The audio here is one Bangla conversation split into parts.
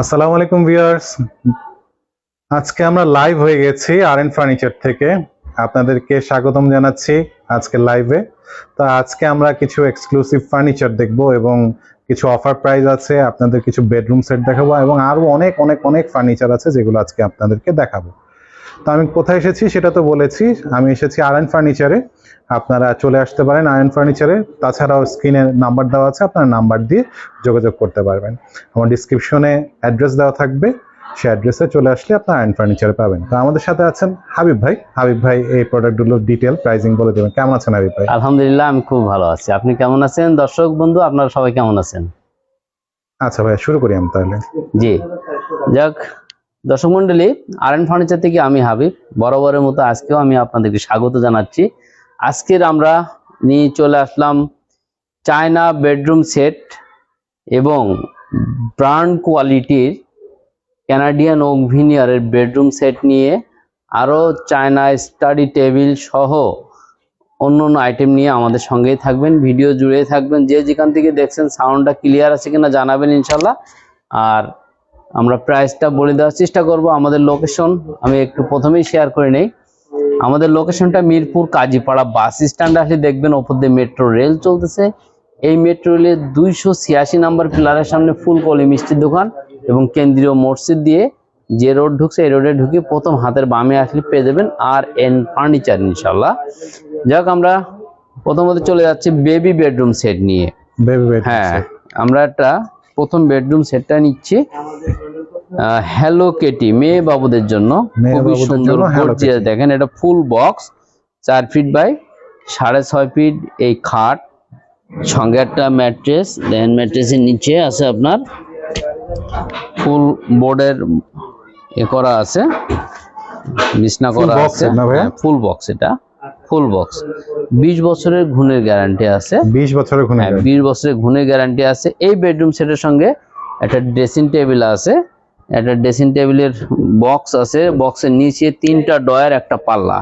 আসসালামু আলাইকুম ভিউয়ার্স। আজকে আমরা লাইভ হয়ে গেছি আর ফার্নিচার থেকে। আপনাদেরকে স্বাগতম জানাচ্ছি আজকে লাইভে তো আজকে আমরা কিছু এক্সক্লুসিভ ফার্নিচার দেখব এবং কিছু অফার প্রাইস আছে, আপনাদের কিছু বেডরুম সেট দেখাবো এবং আরও অনেক অনেক অনেক ফার্নিচার আছে যেগুলো আজকে আপনাদেরকে দেখাবো। তো আমি কোথায় এসেছি সেটা তো বলেছি, আমি এসেছি আর ফার্নিচারে আপনারা চলে আসতে পারেন আয়ন ফার্নিচারে তাছাড়াও স্ক্রিনে নাম্বার দেওয়া আছে আপনারা নাম্বার দিয়ে যোগাযোগ করতে পারবেন। আমার ডিসক্রিপশনে অ্যাড্রেস দেওয়া থাকবে সেই অ্যাড্রেসে চলে আসলে আপনার আয়ন ফার্নিচারে পাবেন। তো আমাদের সাথে আছেন হাবিব ভাই। হাবিব ভাই এই প্রোডাক্টগুলোর ডিটেল প্রাইসিং বলে দেবেন। কেমন আছেন হাবিব ভাই? আলহামদুলিল্লাহ আমি খুব ভালো আছি। আপনি কেমন আছেন? দর্শক বন্ধু আপনারা সবাই কেমন আছেন? আচ্ছা ভাই শুরু করি আমি তাহলে। জি। যাক দর্শক মন্ডলী আর এন ফার্নিচার থেকে আমি হাবিব। বরাবরের মতো আজকেও আমি আপনাদেরকে স্বাগত জানাচ্ছি। আজকের আমরা নিয়ে চলে আসলাম চায়না বেডরুম সেট এবং ব্র্যান্ড কোয়ালিটির ক্যানাডিয়ান ওভিনিয়ারের বেডরুম সেট নিয়ে আরও চায়না স্টাডি টেবিল সহ অন্য অন্য আইটেম নিয়ে আমাদের সঙ্গেই থাকবেন। ভিডিও জুড়ে থাকবেন। যে যেখান থেকে দেখছেন সাউন্ডটা ক্লিয়ার আছে কিনা জানাবেন ইনশাল্লাহ। আর আমরা প্রাইসটা বলে দেওয়ার চেষ্টা করব। আমাদের লোকেশন আমি একটু প্রথমেই শেয়ার করে নেই। আমাদের লোকেশনটা মিরপুর কাজীপাড়া বাস স্ট্যান্ড আসলে দেখবেন ওপর দিয়ে মেট্রো রেল চলতেছে। এই মেট্রো রেলের দুইশো ছিয়াশি নাম্বার পিলারের সামনে ফুলকলি মিষ্টির দোকান এবং কেন্দ্রীয় মসজিদ দিয়ে যে রোড ঢুকছে এই রোডে ঢুকে প্রথম হাতের বামে আসলে পেয়ে যাবেন আর এন ফার্নিচার ইনশাল্লাহ যাক আমরা প্রথমত চলে যাচ্ছি বেবি বেডরুম সেট নিয়ে। হ্যাঁ আমরা একটা প্রথম বেডরুম সেটটা নিচ্ছি। হ্যালো কেটি মেয়ে বাবুদের জন্য খুবই সুন্দর গর্জিয়াস দেখেন এটা ফুল বক্স চার ফিট বাই সাড়ে ছয় ফিট এই খাট সঙ্গে একটা ম্যাট্রেস দেন ম্যাট্রেসের নিচে আছে আপনার ফুল বোর্ডের এ করা আছে বিছনা করা আছে। ফুল বক্স এটা ফুল বক্স বিশ বছরের ঘুণের গ্যারান্টি আছে। বিশ বছরের খুনে হ্যাঁ বিশ বছরের ঘুণের গ্যারান্টি আছে। এই বেডরুম সেটের সঙ্গে একটা ড্রেসিং টেবিল আছে। একটা ড্রেসিং টেবিলের বক্স আছে বক্সের নিচে তিনটা ডয়ার একটা পাল্লা।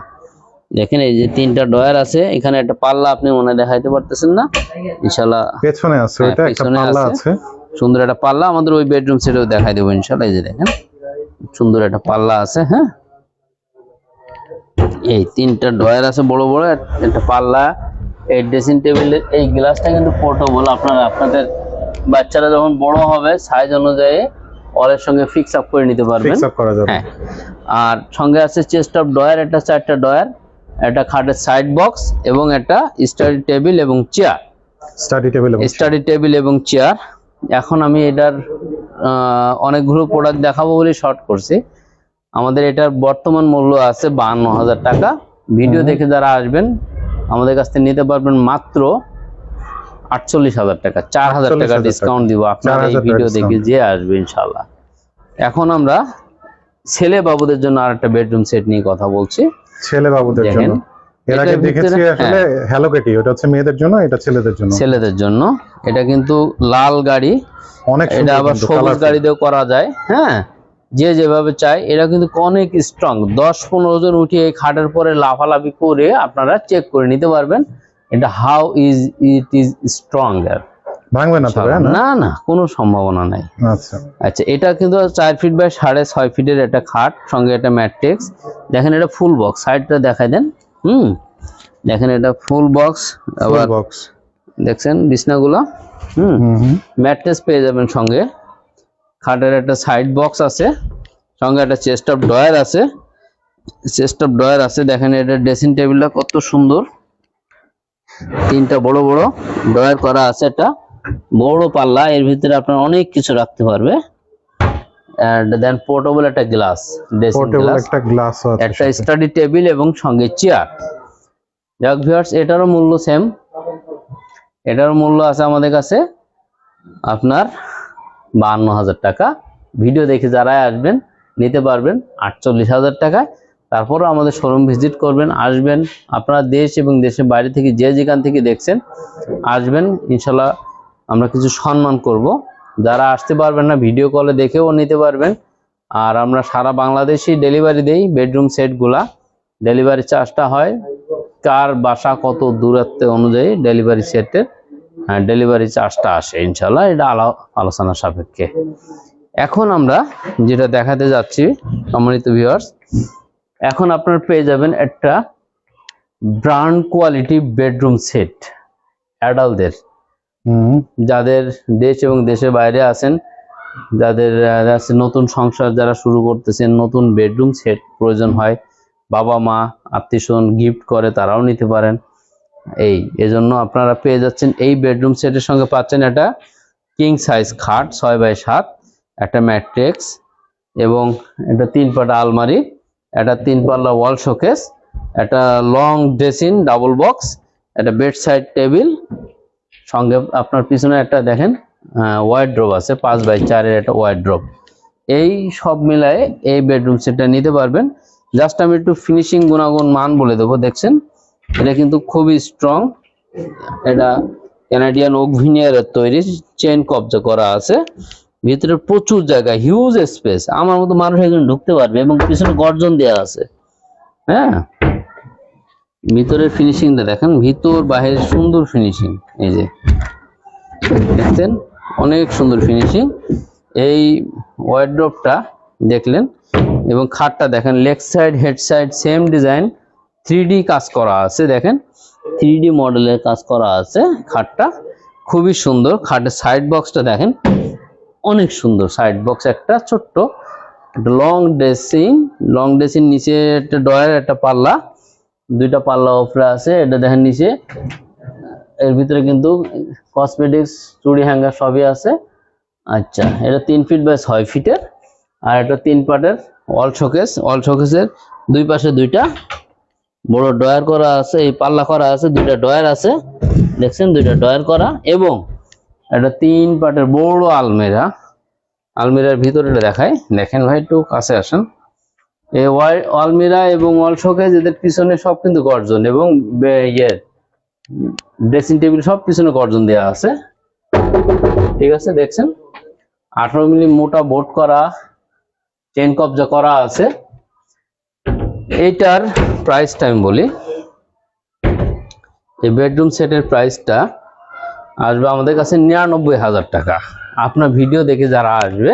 দেখেন এই যে তিনটা ডয়ার আছে এখানে একটা পাল্লা আপনি মনে দেখাইতে পারতেছেন না। ইনশাল্লাহ পেছনে আছে হ্যাঁ, একটা পাল্লা আছে। আছে। সুন্দর একটা পাল্লা আমাদের ওই বেডরুম সেটেও দেখাই দেবো ইনশাল্লাহ এই যে দেখেন। সুন্দর একটা পাল্লা আছে হ্যাঁ। এই তিনটা ডয়ার আছে বড় বড় একটা পাল্লা। এই ড্রেসিং টেবিলের এই গ্লাসটা কিন্তু পোর্টেবল আপনারা আপনাদের বাচ্চারা যখন বড় হবে সাইজ অনুযায়ী ওয়ালের সঙ্গে ফিক্স আপ করে নিতে পারবেন। ফিক্স আপ করা যাবে। হ্যাঁ। আর সঙ্গে আছে চেস্ট অফ ডয়ার একটা চারটা ডয়ার একটা খাটের সাইড বক্স এবং একটা স্টাডি টেবিল এবং chair study table study table এবং চেয়ার এখন আমি এটার অনেকগুলো প্রোডাক্ট দেখাবো বলে শর্ট করছি। আমাদের এটার বর্তমান মূল্য আছে বাহান্ন হাজার টাকা। ভিডিও দেখে যারা আসবেন আমাদের কাছ থেকে নিতে পারবেন মাত্র আটচল্লিশ হাজার টাকা চার হাজার 48,000 টাকা। ডিসকাউন্ট দিব। আপনার এই ভিডিও দেখে যে আসবে ইনশাল্লাহ এখন আমরা ছেলে বাবুদের জন্য আর একটা বেডরুম সেট নিয়ে কথা বলছি। ছেলে বাবুদের দেখেন, জন্য। এর আগে দেখেছি আসলে হ্যালো কেটি ওটা হচ্ছে মেয়েদের জন্য এটা ছেলেদের জন্য। ছেলেদের জন্য। এটা কিন্তু লাল গাড়ি। অনেক এটা আবার সবুজ গাড়ি দিয়েও করা যায়। হ্যাঁ যে যেভাবে কিন্তু অনেক স্ট্রং দশ পনেরো জন এই খাটের পরে লাফালাফি করে আপনারা চেক করে নিতে পারবেন। এটা how is it is stronger ভাঙবে না তো ভাইয়া, না? না কোনো সম্ভাবনা নাই। আচ্ছা। আচ্ছা এটা কিন্তু চার ফিট বাই সাড়ে ছয় ফিটের একটা খাট সঙ্গে একটা ম্যাট্রিক্স দেখেন এটা ফুল বক্স সাইডটা দেখাই দেন। হুম? দেখেন এটা ফুল বক্স আবার বক্স দেখছেন বিছনাগুলো? হুম? ম্যাট্রেস পেয়ে যাবেন সঙ্গে। খাটের একটা সাইড বক্স আছে সঙ্গে একটা চেস্ট অফ ডয়ার আছে। চেস্ট অফ ডয়ার আছে। দেখেন এটা ড্রেসিং টেবিলটা কত সুন্দর। তিনটা বড় বড় ডয়ার করা আছে একটা। বড় পাল্লা এর ভিতরে আপনার অনেক কিছু রাখতে পারবে। এন্ড দেন পোর্টেবল একটা গ্লাস পোর্টেবল একটা গ্লাস একটা স্টাডি টেবিল এবং সঙ্গে চেয়ার যাক ভিউয়ার্স এটারও মূল্য সেম এটার মূল্য আছে আমাদের কাছে আপনার বাহান্ন হাজার টাকা। ভিডিও দেখে যারাই আসবেন নিতে পারবেন আটচল্লিশ হাজার টাকায়। তারপরও আমাদের শোরুম ভিজিট করবেন, আসবেন। আপনারা দেশ এবং দেশের বাইরে থেকে যে যেখান থেকে দেখছেন, আসবেন। ইনশাল্লাহ আমরা কিছু সম্মান করব। যারা আসতে পারবেন না ভিডিও কলে দেখেও নিতে পারবেন। আর আমরা সারা বাংলাদেশেই ডেলিভারি দেই বেডরুম সেটগুলা ডেলিভারি চার্জটা হয় কার বাসা কত দূরত্ব অনুযায়ী ডেলিভারি সেটের ডেলিভারি চার্জটা আসে ইনশাল্লাহ। এটা আলো- আলোচনা সাপেক্ষে। এখন আমরা যেটা দেখাতে যাচ্ছি, সম্মানিত ভিউয়ার্স এখন আপনার পেয়ে যাবেন একটা ব্র্যান্ড কোয়ালিটি বেডরুম সেট অ্যাডাল্টদের হুম। যাদের দেশ এবং দেশের বাইরে আছেন যাদের আছে নতুন সংসার যারা শুরু করতেছেন নতুন বেডরুম সেট প্রয়োজন হয় বাবা মা আত্মীয় স্বজন গিফট করে তারাও নিতে পারেন। এই এজন্য আপনারা পেয়ে যাচ্ছেন এই বেডরুম সেটের সঙ্গে পাচ্ছেন একটা কিং সাইজ খাট ছয় বাই সাত একটা ম্যাট্রিক্স এবং একটা তিন পাটা আলমারি। একটা তিন পাল্লা ওয়াল শোকেস একটা লং ড্রেসিং ডাবল বক্স একটা বেড সাইড টেবিল সঙ্গে আপনার পিছনে একটা দেখেন ওয়াইড্রোব আছে, পাঁচ বাই চারের একটা ওয়াইড্রোব এই সব মিলায়ে এই বেডরুম সেটটা নিতে পারবেন। জাস্ট আমি একটু ফিনিশিং গুণাগুণ মান বলে দেবো, দেখছেন? এটা কিন্তু খুবই স্ট্রং এটা ক্যানাডিয়ান ওক ভিনিয়ারের তৈরি চেন কবজা করা আছে। ভিতরে প্রচুর জায়গা হিউজ স্পেস আমার মতো মানুষ একজন ঢুকতে পারবে এবং পিছনে গর্জন দেওয়া আছে। হ্যাঁ? ভিতরের ফিনিশিংটা দেখেন, ভিতর, বাহির সুন্দর ফিনিশিং এই যে, দেখছেন? অনেক সুন্দর ফিনিশিং এই ওয়ার্ড্রপটা দেখলেন এবং খাটটা দেখেন leg side head side same design three কাজ করা আছে, দেখেন? থ্রি মডেলের কাজ করা আছে খাটটা। খুবই সুন্দর। খাটের সাইড বক্সটা দেখেন অনেক সুন্দর সাইড বক্স একটা ছোট্ট, একটা লং ড্রেসিং লং ড্রেসিং নিচে একটা ডয়ার একটা পাল্লা, দুইটা পাল্লা উপরে আছে, এটা দেখেন নিচে। এর ভিতরে কিন্তু কসমেটিক্স চুড়ি হ্যাঙ্গার সবই আছে। আচ্ছা এটা তিন ফিট বাই ছয় ফিটের আর এটা তিন পাটের অল শোকেস অল শোকেসের দুই পাশে দুইটা বড় ডয়ার করা আছে, এই পাল্লা করা আছে, দুইটা ডয়ার আছে। দেখছেন? দুইটা ডয়ার করা এবং একটা তিন পাটের বড় আলমিরা। আলমিরার ভিতরে দেখায় দেখেন ভাই, একটু কাছে আসেন। এই আলমিরা এবং ওয়াল শোকেস, এদের পিছনে সব কিন্তু গর্জন এবং বে- ইয়ে ড্রেসিং টেবিল সব পিছনে গর্জন দেওয়া আছে। ঠিক আছে, দেখছেন? আঠারো মিলি মোটা বোর্ড করা, চেন কবজা করা আছে। এইটার প্রাইসটা আমি বলি। এই বেডরুম সেটের প্রাইসটা আসবে আমাদের কাছে নিরানব্বই হাজার টাকা। আপনার ভিডিও দেখে যারা আসবে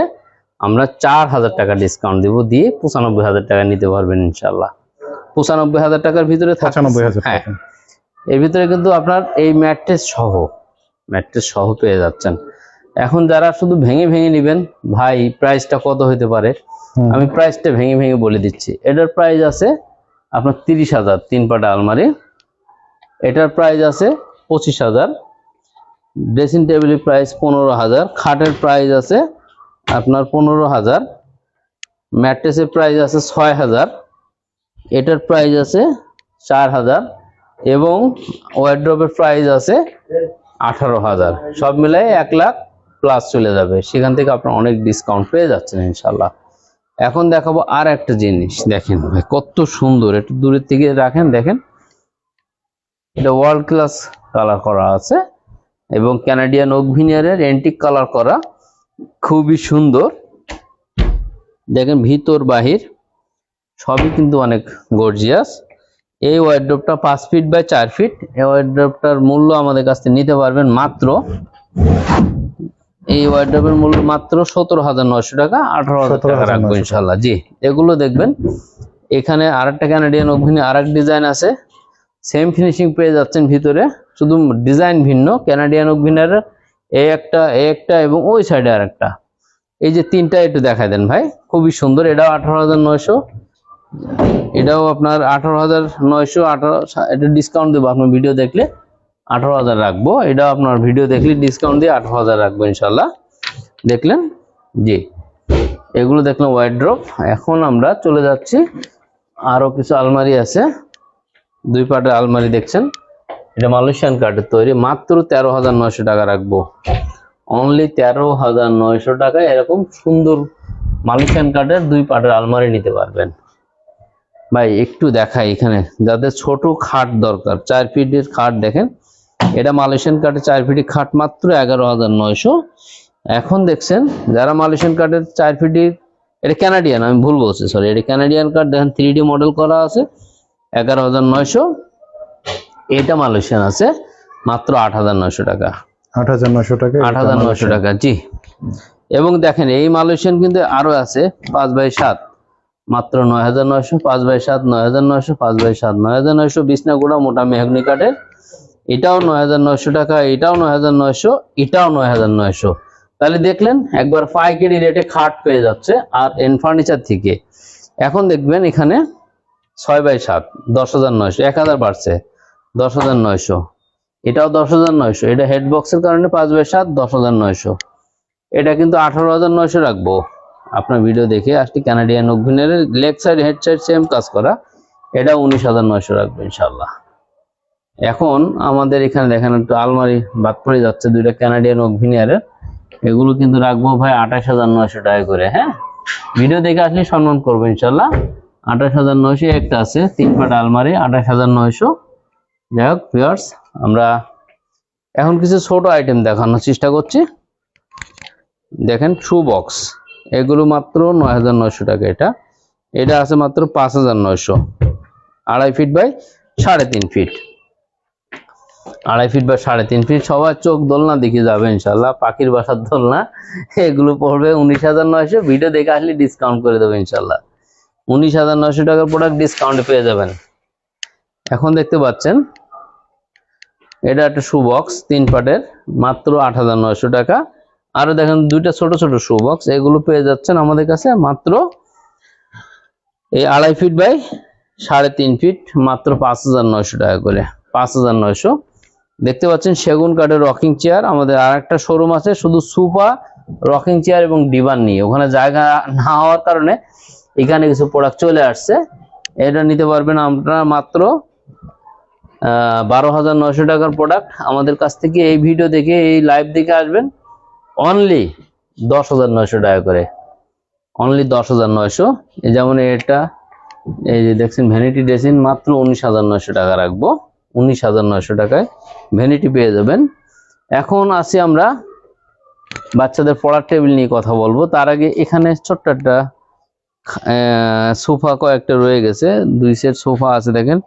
আমরা চার হাজার টাকা ডিসকাউন্ট দিব দিয়ে পঁচানব্বই হাজার টাকা নিতে পারবেন ইনশাল্লাহ পঁচানব্বই হাজার টাকার ভিতরে পঁচানব্বই হাজার হ্যাঁ। এর ভিতরে কিন্তু আপনার এই ম্যাট্রেস সহ ম্যাট্রেস সহ পেয়ে যাচ্ছেন। এখন যারা শুধু ভেঙে ভেঙে নেবেন ভাই প্রাইসটা কত হতে পারে? আমি প্রাইসটা ভেঙে ভেঙে বলে দিচ্ছি। এটার প্রাইস আছে আপনার তিরিশ হাজার তিন পাটা আলমারি। এটার প্রাইস আছে পঁচিশ হাজার ড্রেসিং টেবিলের প্রাইস পনেরো হাজার, খাটের প্রাইস আছে আপনার পনেরো হাজার, ম্যাট্রেসের প্রাইস আছে ছয় হাজার, এটার প্রাইস আছে চার হাজার এবং ওয়ার্ড্রপের প্রাইস আছে আঠারো হাজার। সব মিলাই এক লাখ প্লাস চলে যাবে। সেখান থেকে আপনার অনেক ডিসকাউন্ট পেয়ে যাচ্ছেন ইনশাল্লাহ এখন দেখাবো আর একটা জিনিস, দেখেন ভাই, কত সুন্দর। একটু দূরের থেকে রাখেন, দেখেন। এটা ওয়ার্ল্ড ক্লাস কালার করা আছে। এবং ক্যানাডিয়ান ওকভিনিয়ারের এন্টিক কালার করা খুবই সুন্দর। দেখেন ভিতর বাহির সবই কিন্তু অনেক গর্জিয়াস এই ওয়ার্ড্রপটা পাঁচ ফিট বাই চার ফিট এই ওয়ার্ড্রপটার মূল্য আমাদের কাছ থেকে নিতে পারবেন মাত্র এই ওয়ার্ড্রপের মূল্য মাত্র সতেরো হাজার নয়শো টাকা আঠারো হাজার টাকা রাখব ইনশাল্লাহ জি এগুলো দেখবেন। এখানে আরেকটা ক্যানাডিয়ান অভিনয় আর ডিজাইন আছে। সেম ফিনিশিং পেয়ে যাচ্ছেন ভিতরে, শুধু ডিজাইন ভিন্ন ক্যানাডিয়ান অভিনয়ের এই একটা এই একটা এবং ওই সাইডে আর একটা এই যে তিনটা একটু দেখাই দেন ভাই, খুবই সুন্দর, এটাও আঠারো হাজার নয়শো। এটাও আপনার আঠারো হাজার নয়শো, আঠারো, এটা ডিসকাউন্ট দেবো আপনার ভিডিও দেখলে, আঠারো হাজার রাখব। এটাও আপনার ভিডিও দেখলে ডিসকাউন্ট দিয়ে আঠারো হাজার রাখব ইনশাল্লাহ দেখলেন? জি। এগুলো দেখলাম ওয়াইড্রপ এখন আমরা চলে যাচ্ছি, আরও কিছু আলমারি আছে। দুই পাটের আলমারি দেখছেন? এটা মালয়েশিয়ান কাঠের তৈরি। মাত্র তেরো হাজার নয়শো টাকা রাখব। অনলি তেরো হাজার নয়শো টাকায় এরকম সুন্দর মালয়েশিয়ান কাঠের দুই পাটের আলমারি নিতে পারবেন। ভাই, একটু দেখাই এখানে। যাদের ছোট খাট দরকার, চার ফিটের খাট দেখেন। এটা মালয়েশিয়ান কাঠের চার ফিটের খাট মাত্র এগারো হাজার নয়শো। এখন দেখছেন, যারা মালয়েশিয়ান কাঠের চার ফিটের, এটা ক্যানাডিয়ান আমি ভুল বলছি সরি এটা ক্যানাডিয়ান কাঠ, দেখেন থ্রি মডেল করা আছে। এগারো হাজার নয়শো। এটা মালয়েশিয়ান আছে মাত্র আট হাজার নয়শো টাকা। আট হাজার নয়শো টাকা আট হাজার নয়শো টাকা জি। এবং দেখেন এই মালয়েশিয়ান কিন্তু আরও আছে পাঁচ বাই সাত মাত্র নয় হাজার নয়শো পাঁচ বাই সাত নয় হাজার নয়শো পাঁচ বাই সাত নয় হাজার নয়শো বিছনাগুড়া মোটা মেহগনি কাঠের। এটাও নয় হাজার নয়শো টাকা এটাও নয় হাজার নয়শো এটাও নয় হাজার নয়শো। তাহলে দেখলেন একবার পাইকারি রেটে খাট পেয়ে যাচ্ছে আর এন ফার্নিচার থেকে। এখন দেখবেন এখানে ছয় বাই সাত, দশ হাজার নয়শো, এক হাজার বাড়ছে, দশ হাজার নয়শো। এটাও দশ হাজার নয়শো, এটা হেড বক্সের কারণে পাঁচ বাই সাত, দশ হাজার নয়শো। এটা কিন্তু আঠারো হাজার নয়শো রাখব। আপনার ভিডিও দেখে আসলে Canadian ওভিনের leg side head side same কাজ করা। এটা উনিশ হাজার নয়শো রাখব ইনশাল্লাহ এখন আমাদের এখানে দেখেন একটু আলমারি বাদ পড়ে যাচ্ছে দুইটা ক্যানাডিয়ান ওভিনিয়ারের এগুলো কিন্তু রাখব ভাই আঠাশ হাজার নয়শো টাকা করে হ্যাঁ? ভিডিও দেখে আসলে সম্মান করব ইনশাল্লাহ আঠাশ হাজার নয়শো একটা আছে, তিন পাট আলমারি, আঠাশ হাজার নয়শো। যাই হোক ভিউয়ার্স আমরা এখন কিছু ছোট আইটেম দেখানোর চেষ্টা করছি। দেখেন শু বক্স এগুলো মাত্র নয় হাজার নয়শো টাকা এটা। এটা আছে মাত্র পাঁচ হাজার নয়শো। আড়াই ফিট বাই সাড়ে তিন ফিট আড়াই ফিট বা সাড়ে তিন ফিট সবার চোখ দোলনা দেখে যাবে ইনশাল্লাহ পাখির বাসার দোলনা। এগুলো পড়বে উনিশ হাজার নয়শো ভিডিও দেখে আসলে ডিসকাউন্ট করে দেবো ইনশাল্লাহ উনিশ হাজার নয়শো টাকার প্রোডাক্ট ডিসকাউন্টে পেয়ে যাবেন। এখন দেখতে পাচ্ছেন, এটা একটা শু বক্স তিন পাটের, মাত্র আট হাজার নয়শো টাকা। আরও দেখেন দুইটা ছোট ছোট শু বক্স এগুলো পেয়ে যাচ্ছেন আমাদের কাছে মাত্র এই আড়াই ফিট বাই সাড়ে তিন ফিট মাত্র পাঁচ হাজার নয়শো টাকা করে, পাঁচ হাজার নয়শো। দেখতে পাচ্ছেন সেগুন কাঠের রকিং চেয়ার আমাদের আর একটা শোরুম আছে, শুধু সুপা রকিং চেয়ার এবং ডিবান নিয়ে। ওখানে জায়গা না হওয়ার কারণে এখানে কিছু প্রোডাক্ট চলে আসছে। এটা নিতে পারবেন আপনারা মাত্র বারো হাজার নয়শো টাকার প্রোডাক্ট আমাদের কাছ থেকে এই ভিডিও দেখে, এই লাইভ দেখে আসবেন। অনলি দশ হাজার নয়শো টাকা করে। অনলি দশ হাজার নয়শো। যেমন এটা, এই যে দেখছেন ভ্যানিটি ড্রেসিন মাত্র উনিশ হাজার নয়শো টাকা রাখব। উনিশ হাজার নয়শো টাকায় ভ্যানিটি পেয়ে যাবেন। এখন আসি আমরা বাচ্চাদের পড়ার টেবিল নিয়ে কথা বলব। তার আগে এখানে ছোট্ট একটা সোফা কয়েকটা রয়ে গেছে। দুই সেট সোফা আছে দেখেন।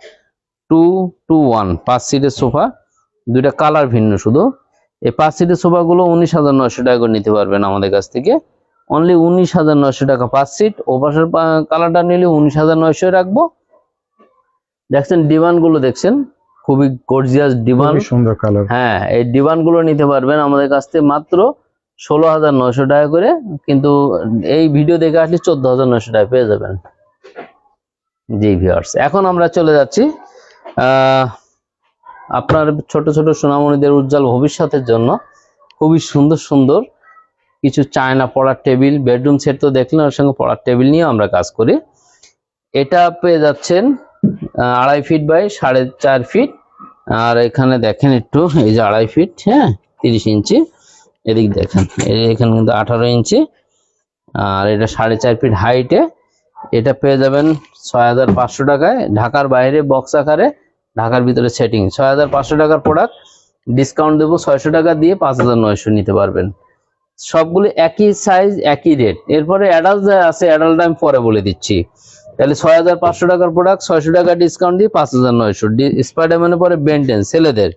টু টু ওয়ান পাঁচ সিটের সোফা। দুইটা কালার ভিন্ন শুধু। এই পাঁচ সিটের সোফাগুলো উনিশ হাজার নয়শো টাকা করে নিতে পারবেন আমাদের কাছ থেকে। অনলি উনিশ হাজার নয়শো টাকা পাঁচ সিট ও পাশের কালারটা নিলে উনিশ হাজার নয়শো রাখব। দেখছেন ডিমান্ডগুলো দেখছেন? খুবই গর্জিয়াস ডিমান্ড সুন্দর কালার হ্যাঁ এই ডিমান্ডগুলো নিতে পারবেন আমাদের কাছ থেকে মাত্র ষোলো হাজার নয়শো টাকা করে, কিন্তু এই ভিডিও দেখে আসলে চোদ্দ হাজার নয়শো টাকা পেয়ে যাবেন। জি ভিউয়ার্স এখন আমরা চলে যাচ্ছি আপনার ছোট ছোট সোনামণিদের উজ্জ্বল ভবিষ্যতের জন্য। খুবই সুন্দর সুন্দর কিছু চায়না পড়ার টেবিল বেডরুম সেট তো দেখলেন, ওর সঙ্গে পড়ার টেবিল নিয়ে আমরা কাজ করি। এটা পেয়ে যাচ্ছেন আড়াই ফিট বাই সাড়ে চার ফিট আর এখানে দেখেন একটু, এই যে আড়াই ফিট হ্যাঁ তিরিশ ইঞ্চি। এদিক দেখেন এখানে কিন্তু আঠারো ইঞ্চি, আর এটা সাড়ে চার ফিট হাইটে এটা পেয়ে যাবেন ছয় হাজার পাঁচশো টাকায়। ঢাকার বাইরে বক্স আকারে, ঢাকার ভিতরে সেটিং ছয় হাজার পাঁচশো টাকার প্রোডাক্ট ডিসকাউন্ট দেবো ছয়শো টাকা দিয়ে পাঁচ হাজার নয়শো নিতে পারবেন। সবগুলো একই সাইজ একই রেট এরপরে অ্যাডাল্ট যা আছে অ্যাডাল্ট আমি পরে বলে দিচ্ছি। তাহলে ছয় হাজার পাঁচশো টাকার প্রোডাক্ট ছয়শো টাকা ডিসকাউন্ট দিয়ে পাঁচ হাজার নয়শো। স্পাইডার স্পাইডারম্যানের পরে বেন্টেন ছেলেদের।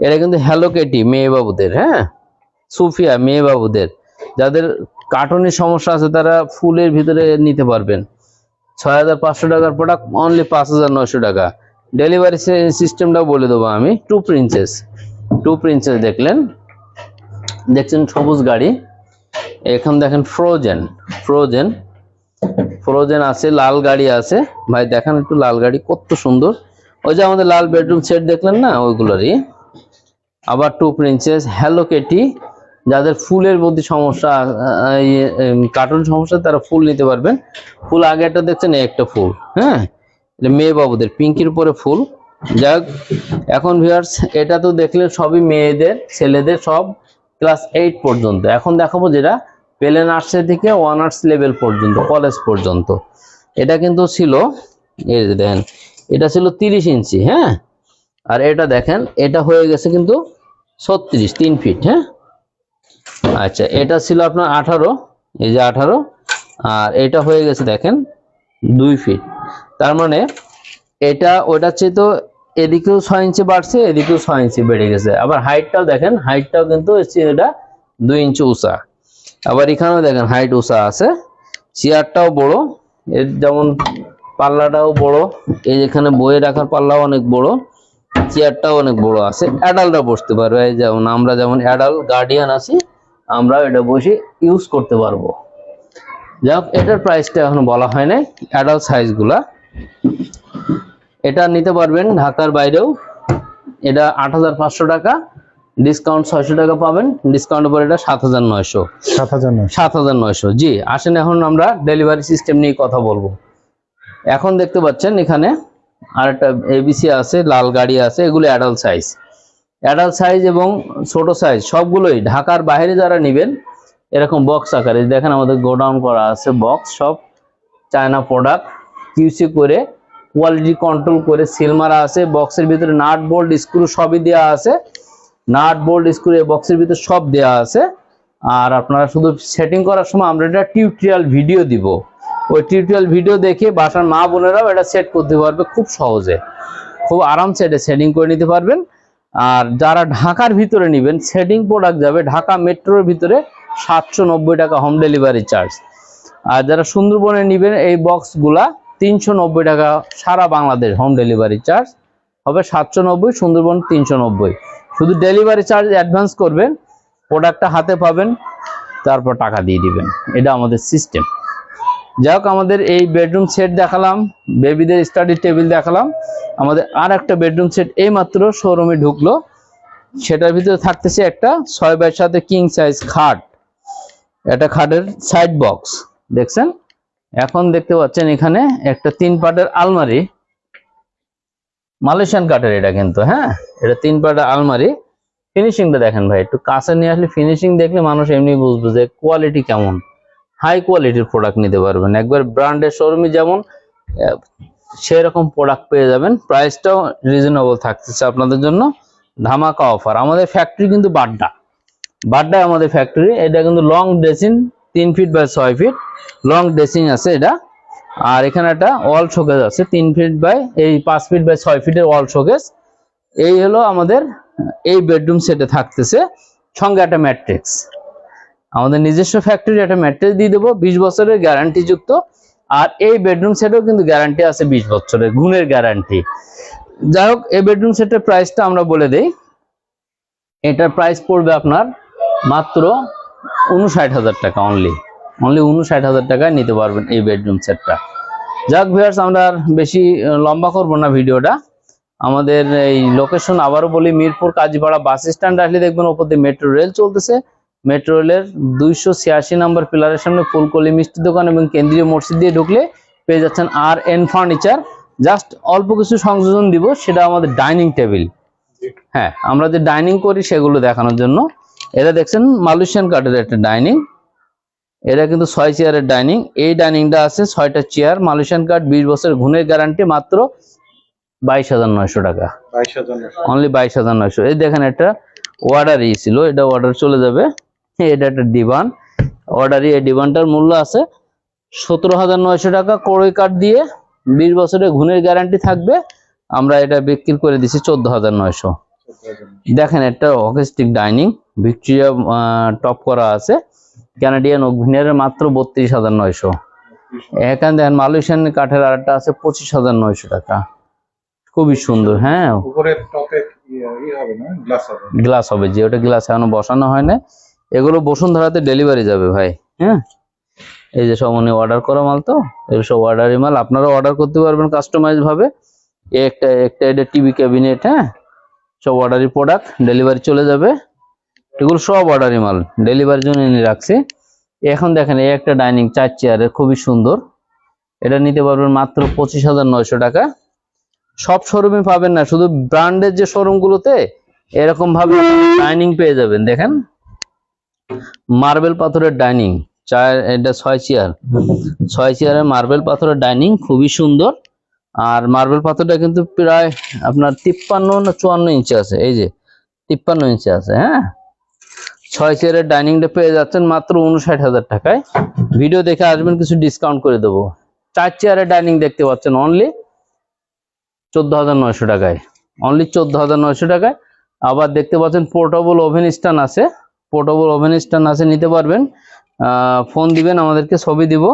এটা কিন্তু হ্যালো কেটি মেয়ে বাবুদের হ্যাঁ? সুফিয়া, মেয়ে বাবুদের। যাদের কার্টুনের সমস্যা আছে, তারা ফুলের ভিতরে নিতে পারবেন। ছয় হাজার পাঁচশো টাকার প্রোডাক্ট অনলি পাঁচ হাজার নয়শো টাকা। ডেলিভারি সিস্টেমটাও বলে দেবো আমি। টু প্রিন্সেস টু প্রিন্সেস দেখলেন। দেখছেন সবুজ গাড়ি। এখন দেখেন ফ্রোজেন ফ্রোজেন ফ্রোজেন আছে, লাল গাড়ি আছে। ভাই, দেখেন একটু লাল গাড়ি কত সুন্দর। ওই যে আমাদের লাল বেডরুম সেট দেখলেন না? ওইগুলোরই। আবার টু প্রিন্সেস হ্যালো কেটি যাদের ফুলের প্রতি সমস্যা কার্টুন সমস্যা, তারা ফুল নিতে পারবেন। ফুল আগে একটা দেখছেন একটা ফুল হ্যাঁ? এটা মেয়ে বাবুদের, পিঙ্কির উপরে ফুল। যাক এখন ভিউয়ার্স এটা তো দেখলেন সবই মেয়েদের, ছেলেদের সব ক্লাস এইট পর্যন্ত। এখন দেখাবো যেটা পেলে নার্সারি থেকে অনার্স লেভেল পর্যন্ত কলেজ পর্যন্ত। এটা কিন্তু ছিল, এই যে দেখেন, এটা ছিল তিরিশ ইঞ্চি হ্যাঁ? আর এটা দেখেন, এটা হয়ে গেছে কিন্তু ছত্রিশ, তিন ফিট হ্যাঁ? আচ্ছা এটা ছিল আপনার আঠারো, এই যে আঠারো, আর এটা হয়ে গেছে দেখেন দুই ফিট তার মানে এটা, ওটার চেয়ে তো এদিকেও ছয় ইঞ্চি বাড়ছে, এদিকেও ছয় ইঞ্চি বেড়ে গেছে। আবার হাইটটাও দেখেন হাইটটাও কিন্তু এটা দুই ইঞ্চি উঁচা। আবার এখানেও দেখেন হাইট উঁচা আছে। চেয়ারটাও বড়, এর যেমন পাল্লাটাও বড়, এই যেখানে বইয়ে রাখার পাল্লাও অনেক বড় চেয়ারটাও অনেক বড় আছে। অ্যাডাল্টরা বসতে পারবে, এই যেমন আমরা যেমন অ্যাডাল্ট গার্ডিয়ান আছি আমরা এটা বসে ইউজ করতে পারব। যাক এটার প্রাইসটা এখন বলা হয় নাই অ্যাডাল্ট সাইজগুলা এটা নিতে পারবেন ঢাকার বাইরেও। এটা আট হাজার পাঁচশো টাকা ডিসকাউন্ট ছয়শো টাকা পাবেন। ডিসকাউন্ট পর এটা সাত হাজার নয়শো। সাত হাজার সাত হাজার নয়শো জি আসেন এখন আমরা ডেলিভারি সিস্টেম নিয়ে কথা বলব। এখন দেখতে পাচ্ছেন এখানে আরেকটা এবিসি আছে লাল গাড়ি আছে এগুলো অ্যাডাল্ট সাইজ অ্যাডাল্ট সাইজ এবং ছোট সাইজ সবগুলোই ঢাকার বাইরে যারা নেবেন, এরকম বক্স আকারে, দেখেন আমাদের গোডাউন করা আছে বক্স সব চায়না প্রোডাক্ট কিউসি করে কোয়ালিটি কন্ট্রোল করে সিল মারা আছে বক্সের ভিতরে নাট বোল্ট স্ক্রু সবই দেওয়া আছে নাট বোল্ট স্ক্রু বক্সের ভিতরে সব দেওয়া আছে, আর আপনারা শুধু সেটিং করার সময় আমরা এটা টিউটোরিয়াল ভিডিও দিব। ওই টিউটোরিয়াল ভিডিও দেখে বাসার মা বোনেরাও এটা সেট করতে পারবে খুব সহজে। খুব আরামসে এটা সেটিং করে নিতে পারবেন। আর যারা ঢাকার ভিতরে নেবেন সেটিং প্রোডাক্ট যাবে ঢাকা মেট্রোর ভিতরে সাতশো নব্বই টাকা হোম ডেলিভারি চার্জ আর যারা সুন্দরবনে নেবেন, এই বক্সগুলা তিনশো নব্বই টাকা সারা বাংলাদেশ হোম ডেলিভারি চার্জ হবে সাতশো নব্বই, সুন্দরবন তিনশো নব্বই। শুধু ডেলিভারি চার্জ অ্যাডভান্স করবেন প্রোডাক্টটা হাতে পাবেন, তারপর টাকা দিয়ে দিবেন। এটা আমাদের সিস্টেম যাই হোক আমাদের এই বেডরুম সেট দেখালাম বেবিদের স্টাডি টেবিল দেখালাম। আমাদের আর একটা বেডরুম সেট এই মাত্র শোরুমে ঢুকলো। সেটার ভিতরে থাকতেছে একটা ছয় বাই সাথে কিং সাইজ খাট। এটা খাটের সাইড বক্স দেখছেন? এখন দেখতে পাচ্ছেন এখানে একটা তিন পাটের আলমারি। মালয়েশিয়ান কাঠের এটা কিন্তু হ্যাঁ? এটা তিন পাটের আলমারি। ফিনিশিংটা দেখেন ভাই, একটু কাছে নিয়ে আসলে ফিনিশিং দেখলে মানুষ এমনি বুঝবে যে কোয়ালিটি কেমন। হাই কোয়ালিটির প্রোডাক্ট নিতে পারবেন। একবার ব্র্যান্ডের শোরুমে যেমন সেরকম প্রোডাক্ট পেয়ে যাবেন। প্রাইসটাও রিজনেবল থাকতেছে আপনাদের জন্য। ধামাকা অফার আমাদের ফ্যাক্টরি কিন্তু বাড্ডা। বাড্ডায় আমাদের ফ্যাক্টরি এটা কিন্তু লং ড্রেসিং তিন ফিট বাই ছয় ফিট লং ড্রেসিং আছে এটা। আর এখানে একটা ওয়াল শোকেস আছে, তিন ফিট বাই এই পাঁচ ফিট বাই ছয় ফিটের ওয়াল শোকেস এই হলো আমাদের, এই বেডরুম সেটে থাকতেছে। সঙ্গে একটা ম্যাট্রিক্স আমাদের নিজস্ব ফ্যাক্টরি একটা ম্যাট্রেস দিয়ে দেবো, বিশ বছরের গ্যারান্টি যুক্ত। আর এই বেডরুম সেটেও কিন্তু গ্যারান্টি আছে বিশ বছরের, গুণের গ্যারান্টি যাই হোক, এই বেডরুম সেটের প্রাইসটা আমরা বলে দেই। এটার প্রাইস পড়বে আপনার মাত্র উনষাট হাজার টাকা অনলি অনলি উনষাট হাজার টাকায় নিতে পারবেন এই বেডরুম সেটটা যাক ভিউয়ার্স আমরা আর বেশি লম্বা করব না ভিডিওটা। আমাদের এই লোকেশন আবারও বলি, মিরপুর কাজীপাড়া বাস স্ট্যান্ড আসলে দেখবেন ওপর দিয়ে মেট্রো রেল চলতেছে। মেট্রো রেলের দুইশো ছিয়াশি নম্বর পিলারের সামনে ফুলকলি মিষ্টি দোকান এবং কেন্দ্রীয় মসজিদ দিয়ে ঢুকলে পেয়ে যাচ্ছেন আর এন ফার্নিচার জাস্ট অল্প কিছু সংযোজন দিব সেটা আমাদের ডাইনিং টেবিল হ্যাঁ আমরা যে ডাইনিং করি সেগুলো দেখানোর জন্য। এটা দেখছেন মালয়েশিয়ান কাঠের একটা ডাইনিং এটা কিন্তু ছয় চেয়ারের ডাইনিং এই ডাইনিংটা আছে ছয়টা চেয়ার। মালয়েশিয়ান কাঠ বিশ বছর গুণের গ্যারান্টি মাত্র বাইশ হাজার নয়শো টাকা। অনলি বাইশ হাজার নয়শো। এই দেখেন একটা অর্ডার ছিল এটা অর্ডার চলে যাবে। এটা একটা ডিবান অর্ডারই এই ডিবানটার মূল্য আছে সতেরো হাজার নয়শো টাকা। কড়ই কাঠ দিয়ে বিশ বছরের ঘুণের গ্যারান্টি থাকবে। আমরা এটা বিক্রি করে দিছি চোদ্দ হাজার নয়শো। দেখেন একটা অকেস্টিক ডাইনিং ভিক্টোরিয়া টপ করা আছে। ক্যানাডিয়ান ওভিনিয়ারের মাত্র বত্রিশ হাজার নয়শো। এখানে দেখেন মালয়েশিয়ান কাঠের আরেকটা আছে পঁচিশ হাজার নয়শো টাকা। খুবই সুন্দর হ্যাঁ। গ্লাস গ্লাস হবে যে ওটা গ্লাস এখনও বসানো হয় না এগুলো বসুন্ধরাতে ডেলিভারি যাবে ভাই। হ্যাঁ? এই যে সব উনি অর্ডার করা মাল তো এগুলো সব অর্ডারি মাল। আপনারা অর্ডার করতে পারবেন কাস্টমাইজ ভাবে। একটা একটা এটা টিভি ক্যাবিনেট হ্যাঁ? সব অর্ডারি প্রোডাক্ট ডেলিভারি চলে যাবে। এগুলো সব অর্ডারি মাল। ডেলিভারির জন্য এনে রাখছি। এখন দেখেন এই একটা ডাইনিং চার চেয়ারের খুবই সুন্দর। এটা নিতে পারবেন মাত্র পঁচিশ হাজার নয়শো টাকা। সব শোরুমে পাবেন না শুধু ব্র্যান্ডের যে শোরুমগুলোতে এরকম ভাবে ডাইনিং পেয়ে যাবেন দেখেন। মার্বেল পাথরের ডাইনিং, চার, এটা ছয় চেয়ার। ছয় চেয়ারের মার্বেল পাথরের ডাইনিং খুবই সুন্দর। আর মার্বেল পাথরটা কিন্তু প্রায় আপনার তিপ্পান্ন না চুয়ান্ন ইঞ্চি আছে, এই যে তিপ্পান্ন ইঞ্চি আছে হ্যাঁ? ছয় চেয়ারের ডাইনিংটা পেয়ে যাচ্ছেন মাত্র উনষাট হাজার টাকায়। ভিডিও দেখে আসবেন, কিছু ডিসকাউন্ট করে দেবো। চার চেয়ারের ডাইনিং দেখতে পাচ্ছেন অনলি চোদ্দ হাজার নয়শো টাকায়। অনলি চোদ্দ হাজার নয়শো টাকায়। আবার দেখতে পাচ্ছেন পোর্টেবল ওভেন স্ট্যান্ড আছে। পোর্টেবল ওভেন স্ট্যান্ড আছে, নিতে পারবেন। ফোন দিবেন, আমাদেরকে ছবি দিব।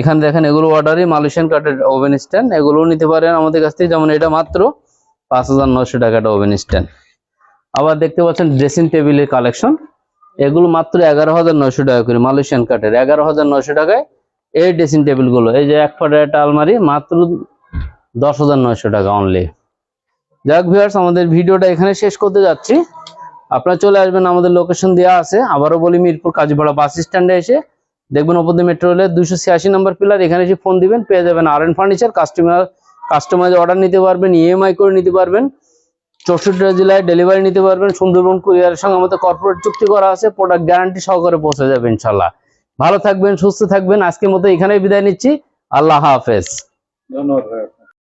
এখানে দেখেন, এগুলো অর্ডারই মালয়েশিয়ান কাঠের ওভেন স্ট্যান্ড এগুলোও নিতে পারেন আমাদের কাছ থেকে। যেমন এটা মাত্র পাঁচ হাজার নশো টাকাটা ওভেন স্ট্যান্ড আবার দেখতে পাচ্ছেন ড্রেসিং টেবিলের কালেকশন এগুলো মাত্র এগারো হাজার নয়শো টাকা করে মালয়েশিয়ান কাঠের এগারো হাজার নয়শো টাকায় এই ড্রেসিং টেবিলগুলো, এই যে এক ফাটের একটা আলমারি, মাত্র দশ হাজার নয়শো টাকা অনলি যাক ভিউয়ার্স আমাদের ভিডিওটা এখানে শেষ করতে যাচ্ছি। আপনারা চলে আসবেন, আমাদের লোকেশন দেওয়া আছে। আবারও বলি, মিরপুর কাজীপাড়া বাস স্ট্যান্ডে এসে দেখবেন ওপর মেট্রো রেলের দুশো ছিয়াশি নম্বর পিলার এখানে এসে ফোন দিবেন, পেয়ে যাবেন R N furniture customer customize order নিতে পারবেন ইএমআই করে নিতে পারবেন চৌষট্টি জেলায় ডেলিভারি নিতে পারবেন, সুন্দরবন কুরিয়ারের সঙ্গে আমাদের কর্পোরেট চুক্তি করা আছে প্রোডাক্ট গ্যারান্টি সহকারে পৌঁছে যাবে ইনশাল্লাহ ভালো থাকবেন, সুস্থ থাকবেন, আজকের মতো এখানেই বিদায় নিচ্ছি। আল্লাহ হাফেজ। ধন্যবাদ